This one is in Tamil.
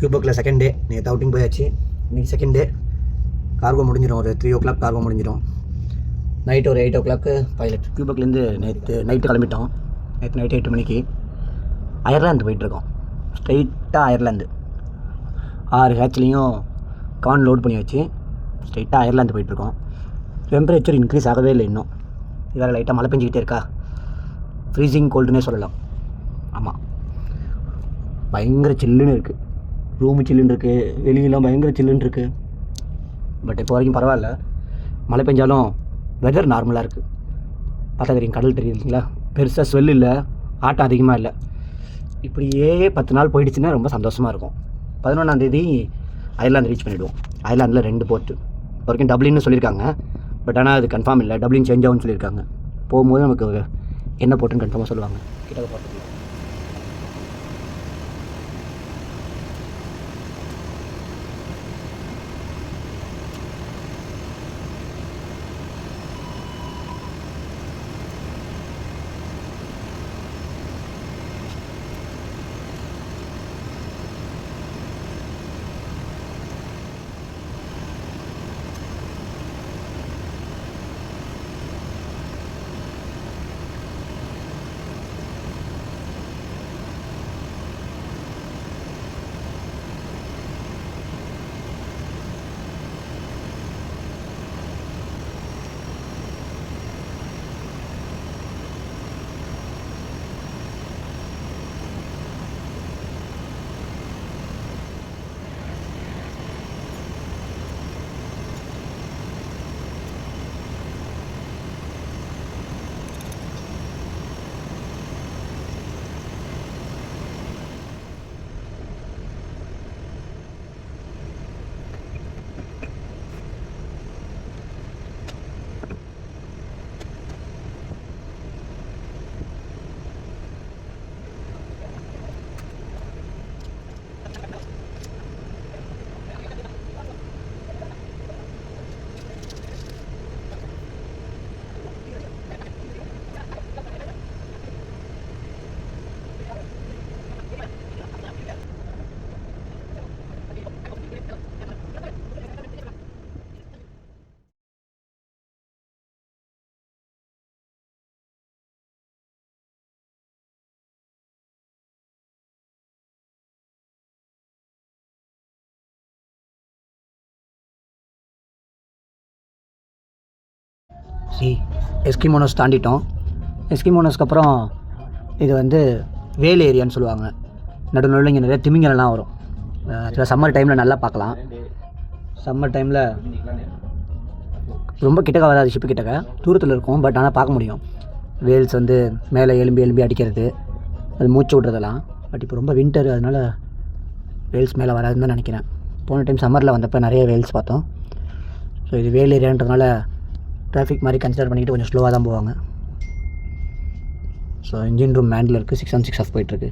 கியூபக்கில் செகண்ட் டே நேற்று அவுட்டிங் போயாச்சு. இன்றைக்கி செகண்ட் டே கார்கோ முடிஞ்சிடும் ஒரு த்ரீ ஓ கிளாக் கார்கோ முடிஞ்சிடும் நைட் ஒரு எயிட் ஓ கிளாக்கு பைலட் கியூபக்லேருந்து நேற்று நைட்டு கிளம்பிட்டோம். நேற்று நைட்டு எட்டு மணிக்கு. அயர்லாந்து போயிட்டுருக்கோம் ஸ்ட்ரைட்டாக அயர்லாந்து ஆறு ஹேட்ச்லேயும் கான் லோட் பண்ணி வச்சு ஸ்ட்ரைட்டாக அயர்லாந்து போயிட்டுருக்கோம் டெம்பரேச்சர் இன்க்ரீஸ் ஆகவே இல்லை இன்னும். இதில் லைட்டாக மழை பெஞ்சிக்கிட்டே இருக்கா? ஃப்ரீசிங் கோல்டுனே சொல்லலாம். ஆமாம் பயங்கர சில்லுன்னு இருக்குது ரூமு சில்லுன்னு இருக்குது வெளியெல்லாம் பயங்கர சில்லுன்னு இருக்குது பட் இப்போ வரைக்கும் பரவாயில்ல. மழை பெஞ்சாலும் வெதர் நார்மலாக இருக்குது பார்த்தா தெரியும் கடல் தெரியுது இல்லைங்களா? பெருசாக ஸ்வெல் இல்லை ஆட்டம் அதிகமாக இல்லை. இப்படியே பத்து நாள் போயிடுச்சுன்னா ரொம்ப சந்தோஷமாக இருக்கும். பதினொன்றாந்தேதி அயர்லாந்து ரீச் பண்ணிவிடுவோம் அயர்லாந்தில் ரெண்டு போர்ட்டு வரைக்கும் டப்ளின்னு சொல்லியிருக்காங்க. பட் ஆனால் அது கன்ஃபார்ம் இல்லை. டப்ளின் சேஞ்ச் ஆகும்னு சொல்லியிருக்காங்க. போகும்போது நமக்கு என்ன போட்டுன்னு கன்ஃபார்மாக சொல்லுவாங்க. கிட்ட போட்டு சி எஸ்கிமோனோஸ் தாண்டிட்டோம். எஸ்கிமோனோஸ்க்கு அப்புறம் இது வந்து வேல் ஏரியான்னு சொல்லுவாங்க. நடுநடுவில் இங்கே நிறைய திமிங்கலெல்லாம் வரும். சில சம்மர் டைமில் நல்லா பார்க்கலாம். சம்மர் டைமில் ரொம்ப கிட்டக்க வராது ஷிப்பு கிட்டக்க. தூரத்தில் இருக்கும் பட் ஆனால் பார்க்க முடியும். வேல்ஸ் வந்து மேலே எலும்பி எலும்பி அடிக்கிறது. அது மூச்சு விட்றதெல்லாம். பட் இப்போ ரொம்ப வின்டர் அதனால் வேல்ஸ் மேலே வராதுன்னு தான் நினைக்கிறேன். போன டைம் சம்மரில் வந்தப்போ நிறைய வேல்ஸ் பார்த்தோம். ஸோ இது வேல் ஏரியான்றதுனால டிராஃபிக் மாதிரி கன்சிடர் பண்ணிக்கிட்டு கொஞ்சம் ஸ்லோவாக தான் போவாங்க. ஸோ இன்ஜின் ரூம் மேண்டில் இருக்குது சிக்ஸ் ஒன் சிக்ஸ் ஆஃப் போயிட்டுருக்கு